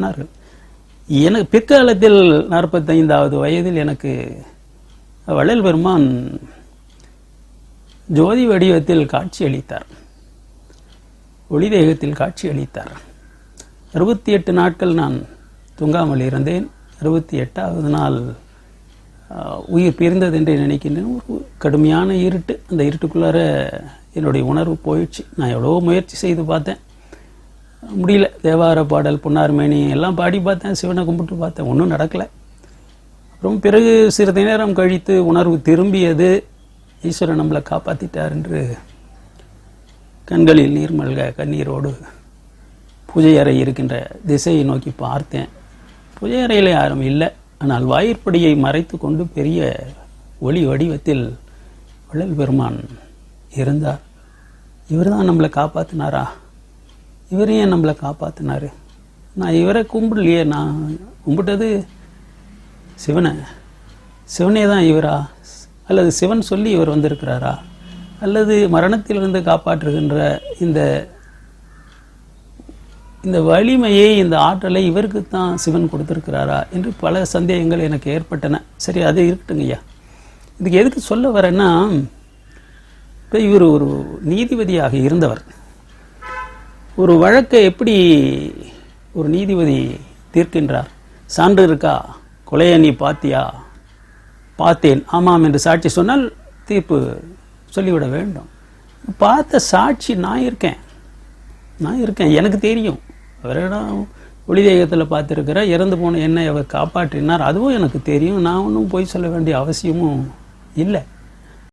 சொன்னார் எனக்கு பிற்காலத்தில் நாற்பத்தைந்தாவது வயதில் எனக்கு வள்ளல் பெருமான் ஜோதி வடிவத்தில் காட்சி அளித்தார். ஒளிதேகத்தில் காட்சி அளித்தார். அறுபத்தி எட்டு நாட்கள் நான் தூங்காமல் இருந்தேன். அறுபத்தி எட்டாவது நாள் உயிர் பிரிந்தது என்று நினைக்கின்றேன். ஒரு கடுமையான இருட்டு. அந்த இருட்டுக்குள்ளார என்னுடைய உணர்வு போயிடுச்சு. நான் எவ்வளோ முயற்சி செய்து பார்த்தேன். முடியல. தேவார பாடல் பொன்னார்மேனி எல்லாம் பாடி பார்த்தேன் சிவனை கும்பிட்டு பார்த்தேன். ஒன்றும் நடக்கலை. அப்புறம் பிறகு சிறிது நேரம் கழித்து உணர்வு திரும்பியது ஈஸ்வரன் நம்மளை காப்பாற்றிட்டார் என்று கண்களில் நீர்மல்க கண்ணீரோடு பூஜை அறை இருக்கின்ற திசையை நோக்கி பார்த்தேன். பூஜை அறையில் யாரும் இல்லை. ஆனால் வாயிற்படியை மறைத்து கொண்டு பெரிய ஒளி வடிவத்தில் வள்ளல் பெருமான் இருந்தார். இவர் தான் நம்மளை காப்பாற்றினாரா இவரையும் நம்மளை காப்பாற்றினார் நான் இவரை கும்பிடலையே நான் கும்பிட்டது சிவனை. சிவனே தான் இவரா? அல்லது சிவன் சொல்லி இவர் வந்திருக்கிறாரா? அல்லது மரணத்திலிருந்து காப்பாற்றுகின்ற இந்த இந்த வலிமையை இந்த ஆற்றலை இவருக்கு தான் சிவன் கொடுத்துருக்கிறாரா? என்று பல சந்தேகங்கள் எனக்கு ஏற்பட்டன. சரி அது இருக்கட்டுங்க ஐயா. இதுக்கு எதுக்கு சொல்ல வரேன்னா இப்போ இவர் ஒரு நீதிபதியாக இருந்தவர். ஒரு வழக்கை எப்படி ஒரு நீதிபதி தீர்க்கின்றார்? சான்று இருக்கா? கொலையை நீ பாத்தியா? பார்த்தேன். ஆமாம் என்று சாட்சி சொன்னால் தீர்ப்பு சொல்லிவிட வேண்டும். பார்த்த சாட்சி நான் இருக்கேன். நான் இருக்கேன். எனக்கு தெரியும். அவரிடம் ஒளிதேகத்தில் பார்த்துருக்கிற இறந்து போன என்னை அவர் காப்பாற்றினார். அதுவும் எனக்கு தெரியும். நான் ஒன்றும் போய் சொல்ல வேண்டிய அவசியமும் இல்லை.